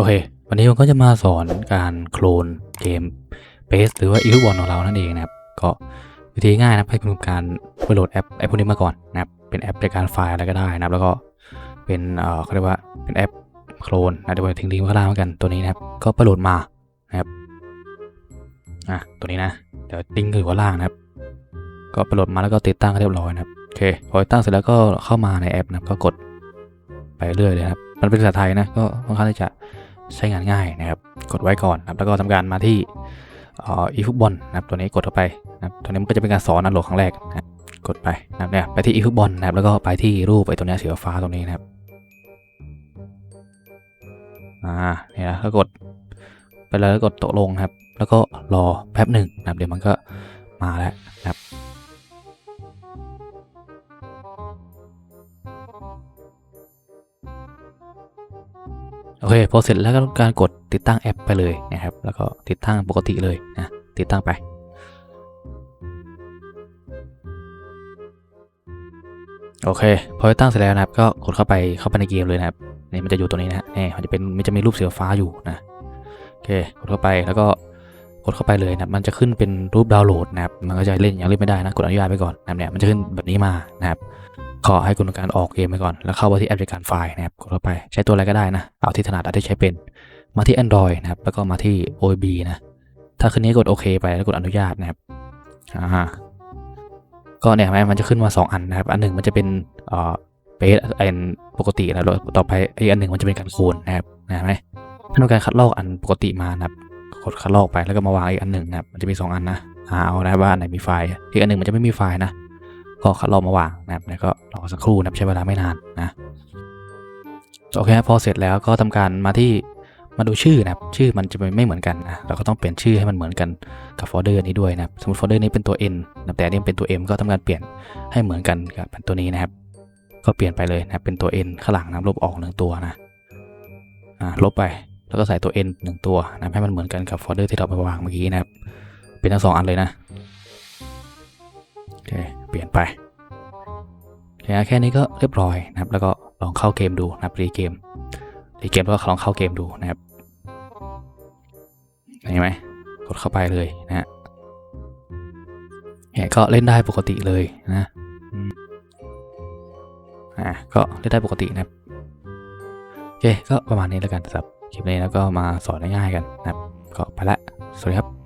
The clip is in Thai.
โอเค วันนี้ผมก็จะมาสอนการโคลนเกมเ s สหรือว่าอีลูบอลของเรานั่นเองนะครับ ก็วิธีง่ายนะครับให้คุณทำการไปโหลดแอปแอปพวกนี้มาก่อนนะครับ เป็นแอปในการไฟล์อะไรก็ได้นะครับ แล้วก็เป็นเอ่อเขาเรียกว่าเป็นแอปโคลนนะเดี๋ยวผมทิ้งลิงก์ไว้ข้างล่างเหมือนกันตัวนี้นะครับ ก็ไปโหลดมานะครับอะตัวนี้นะเดี๋ยวลิงก์อยู่ข้างล่างนะครับ ก็ไปโหลดมาแล้วก็ติดตั้งให้เรียบร้อยนะครับโอเคพอติดตั้งเสร็จแล้วก็เข้ามาในแอปนะครับก็กดไปเรื่อยเลยครับ มันเป็นภาษาไทยนะก็ค่อนข้างที่จะ ใช้งานง่ายนะครับ กดไว้ก่อนนะครับแล้วก็ทำการมาที่อีฟุตบอลนะครับตัวนี้กดเข้าไปนะครับตัวนี้มันก็จะเป็นการสอนอันโหลดครั้งแรกนะครับกดไปนะครับเนี่ยไปที่อีฟุตบอลนะครับแล้วก็ไปที่รูปไอ้ตัวนี้สีฟ้าตรงนี้นะครับอ่าเนี่ยนะแล้วกดไปเลยแล้วกดตกลงครับ แล้วก็รอแป๊บหนึ่งนะครับเดี๋ยวมันก็มาแล้วนะครับ โอเคพอเสร็จแล้วก็การกดติดตั้งแอปไปเลยนะครับ แล้วก็ติดตั้งปกติเลยนะติดตั้งไปโอเค พอติดตั้งเสร็จแล้วนะครับ ก็กดเข้าไปเข้าไปในเกมเลยนะครับนี่มันจะอยู่ตรงนี้นะนี่มันจะเป็นมันจะมีรูปสีฟ้าอยู่นะโอเคกดเข้าไปแล้วก็กดเข้าไปเลยนะมันจะขึ้นเป็นรูปดาวน์โหลดนะครับมันก็จะเล่นยังเล่นไม่ได้นะกดอนุญาตไปก่อนนะเนี่ยมันจะขึ้นแบบนี้มานะครับ ขอให้คุณทำการออกเกมไปก่อน แล้วเข้าไปที่แอปพลิเคชันไฟล์นะครับกดเข้าไปใช้ตัวอะไรก็ได้นะ เอาที่ถนัดเอาที่ใช้เป็น มาที่ Android นะครับ แล้วก็มาที่ OB นะ ถ้าขึ้นนี้กดโอเคไปแล้วกดอนุญาตนะครับ อ่า ก็เนี่ยมันจะขึ้นมา 2 อันนะครับ อันหนึ่งมันจะเป็นเอ่อเบสอันปกตินะแล้วต่อไปอีกอันหนึ่งมันจะเป็นการโคนนะครับนะไหมถ้าต้องการคัดลอกอันปกติมานะครับ กดคัดลอกไปแล้วก็มาวางอีกอันหนึ่งนะครับ มันจะมี 2 อันนะเอานะครับว่าอันไหนมีไฟล์ อีกอันหนึ่งมันจะไม่มีไฟล์นะ ก็คัดลอกมาวางนะครับแล้วก็รอสักครู่นะครับใช้เวลาไม่นานนะโอเคพอเสร็จแล้วก็ทำการมาที่มาดูชื่อนะครับชื่อมันจะไม่เหมือนกันนะเราก็ต้องเปลี่ยนชื่อให้มันเหมือนกันกับโฟลเดอร์นี้ด้วยนะครับสมมติโฟลเดอร์นี้เป็นตัว N นะแต่อันนี้เป็นตัว M ก็ทำการเปลี่ยนให้เหมือนกันกับตัวนี้นะครับ ก็เปลี่ยนไปเลยนะเป็นตัว N ข้างหลังนะลบออกหนึ่งตัวนะอ่าลบไปแล้วก็ใส่ตัว N หนึ่งตัวนะให้มันเหมือนกันกับโฟลเดอร์ที่เราไปวางเมื่อกี้นะครับเป็นทั้งสองอันเลยนะ เปลี่ยนไปแค่นี้ก็เรียบร้อยนะครับ แล้วก็ลองเข้าเกมดูนะครับรีเกมรีเกมแล้วก็ลองเข้าเกมดูนะครับเห็นไหมกดเข้าไปเลยนะฮะเนี่ยก็เล่นได้ปกติเลยนะอ่าก็เล่นได้ปกตินะครับโอเคก็ประมาณนี้แล้วกันสำหรับคลิปนี้แล้วก็มาสอนง่ายๆกันนะครับ ก็ไปละสวัสดีครับ